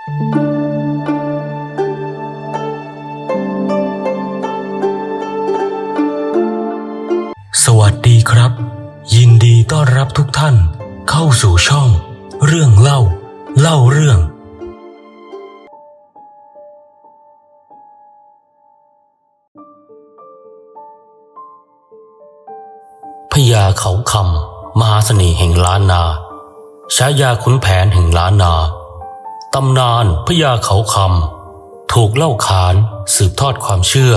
สวัสดีครับ ยินดีต้อนรับทุกท่านเข้าสู่ช่อง เรื่องเล่า เล่าเรื่อง พญาเขาคำมหาเสน่ห์แห่งล้านนาฉายาขุนแผนแห่งล้านนา ตำนานพญาเขาคำถูกเล่าขานสืบทอดความเชื่อ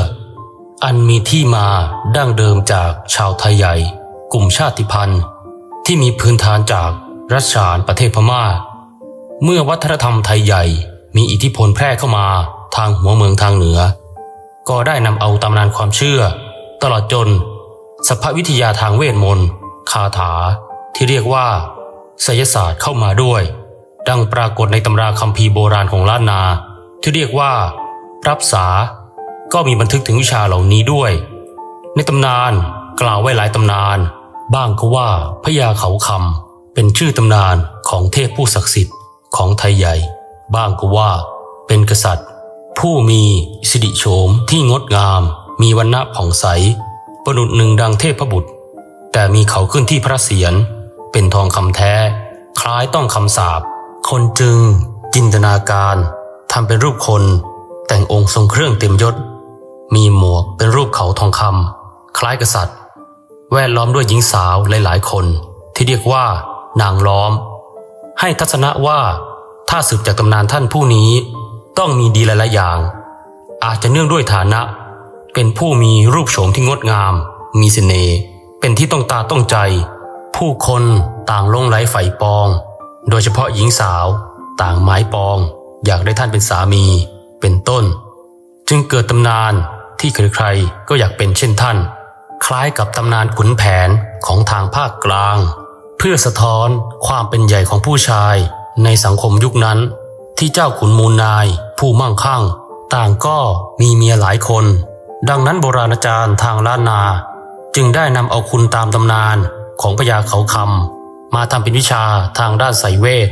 อันมีที่มาดั้งเดิมจากชาวไทยใหญ่ กลุ่มชาติพันธุ์ ที่มีพื้นฐานจากรัชฉานประเทศพม่า เมื่อวัฒนธรรมไทยใหญ่มีอิทธิพลแพร่เข้ามาทางหัวเมืองทางเหนือ ก็ได้นำเอาตำนานความเชื่อ ตลอดจนสภวิทยาทางเวทมนต์คาถาที่เรียกว่าไสยศาสตร์เข้ามาด้วย ดังปรากฏในตำราคัมภีร์โบราณของล้านนา ที่เรียกว่า รับษาก็มีบันทึกถึงวิชาเหล่านี้ด้วย ในตำนานกล่าวไว้หลายตำนาน บ้างก็ว่าพญาเขาคำเป็นชื่อตำนานของเทพผู้ศักดิ์สิทธิ์ของไทยใหญ่ บ้างก็ว่า เป็นกษัตริย์ ผู้มีสิริโฉมที่งดงาม มีวันณะผ่องใส ประดุจหนึ่งดังเทพบุตร แต่มีเขาขึ้นที่พระเศียรเป็นทองคำแท้ คล้ายต้องคำสาป คนจึง จินตนาการทำเป็นรูปคน แต่งองค์ทรงเครื่องเต็มยศ มีหมวกเป็นรูปเขาทองคำคล้ายกษัตริย์ แวดล้อมด้วยหญิงสาวหลายๆ คน ที่เรียกว่า นางล้อม ให้ทัศนะว่า ถ้าสืบจากตำนานท่านผู้นี้ ต้องมีดีหลายๆอย่าง อาจจะเนื่องด้วยฐานะ เป็นผู้มีรูปโฉมที่งดงาม มีเสน่ห์เป็นที่ต้องตาต้องใจ ผู้คนต่างลงไหลใฝ่ปอง โดยเฉพาะหญิงสาวต่างหมายปอง อยากได้ท่านเป็นสามี เป็นต้น จึงเกิดตำนานที่ใครๆก็อยากเป็นเช่นท่าน คล้ายกับตำนานขุนแผนของทางภาคกลาง เพื่อสะท้อนความเป็นใหญ่ของผู้ชายในสังคมยุคนั้น ที่เจ้าขุนมูลนาย ผู้มั่งคั่ง ต่างก็มีเมียหลายคน ดังนั้นโบราณอาจารย์ทางล้านนา จึงได้นำเอาคุณตามตำนานของพญาเขาคำ มาทำเป็นวิชาทางด้านไสยเวท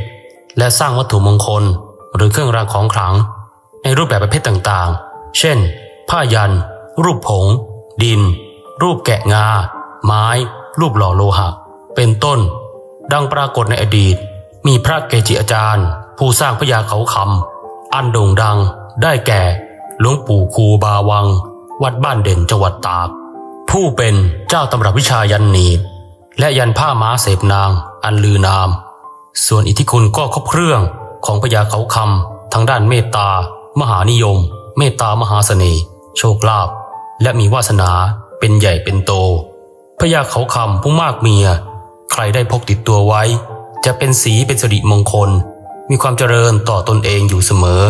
และสร้างวัตถุมงคล หรือเครื่องรางของขลัง ในรูปแบบประเภทต่างๆ เช่น ผ้ายัน รูปผง ดิน รูปแกะงา ไม้ รูปหล่อโลหะ เป็นต้น ดังปรากฏในอดีต มีพระเกจิอาจารย์ ผู้สร้างพญาเขาคำอันโด่งดัง ได้แก่หลวงปู่คูบาวัง วัดบ้านเด่นจังหวัดตาก ผู้เป็นเจ้าตำรับวิชายันหนีบและยันผ้าม้าเสพนาง อันลือนาม ส่วนอิทธิคุณก็ครบเครื่องของพญาเขาคำทั้งด้านเมตตา มหานิยม เมตตามหาเสน่ห์โชคลาภและมีวาสนาเป็นใหญ่เป็นโตพญาเขาคำผู้มากเมีย ใครได้พกติดตัวไว้ จะเป็นสีเป็นสิริมงคล มีความเจริญต่อตนเองอยู่เสมอ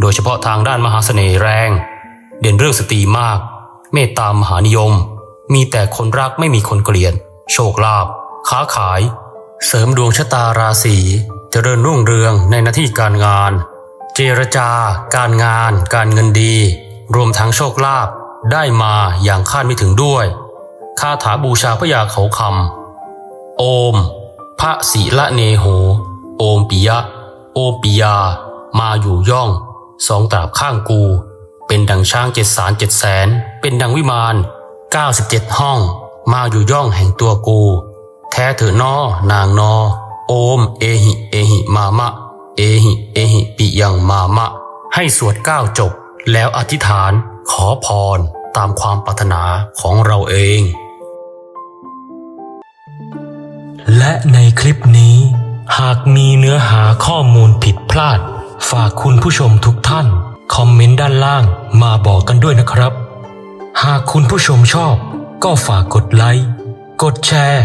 โดยเฉพาะทางด้านมหาเสน่ห์แรง เด่นเรื่องสตรีมาก เมตตามหานิยม มีแต่คนรักไม่มีคนเกลียดโชคลาภค้าขาย เสริมดวงชะตาราศีเจริญรุ่งเรืองในหน้าที่การงาน เจรจาการงาน การเงินดี รวมทั้งโชคลาภได้มาอย่างคาดไม่ถึงด้วยคาถาบูชาพระยาเขาคำโอม พระศิละเนโห โอมปิยะ โอมปิยา มาอยู่ย่อง สองตราบข้างกู เป็นดังช้างเจ็ดสารเจ็ดแสน เป็นดังวิมานเก้าสิบเจ็ดห้อง มาอยู่ย่องแห่งตัวกู ท้เถอนอนางนอ โอม เอหิ เอหิ มามะ เอหิ เอหิ ปิยังมามะ ให้สวดเก้าจบ แล้วอธิษฐานขอพรตามความปรารถนาของเราเอง และในคลิปนี้ หากมีเนื้อหาข้อมูลผิดพลาด ฝากคุณผู้ชมทุกท่าน คอมเมนต์ด้านล่างมาบอกกันด้วยนะครับ หากคุณผู้ชมชอบ ก็ฝากกดไลค์ กดแชร์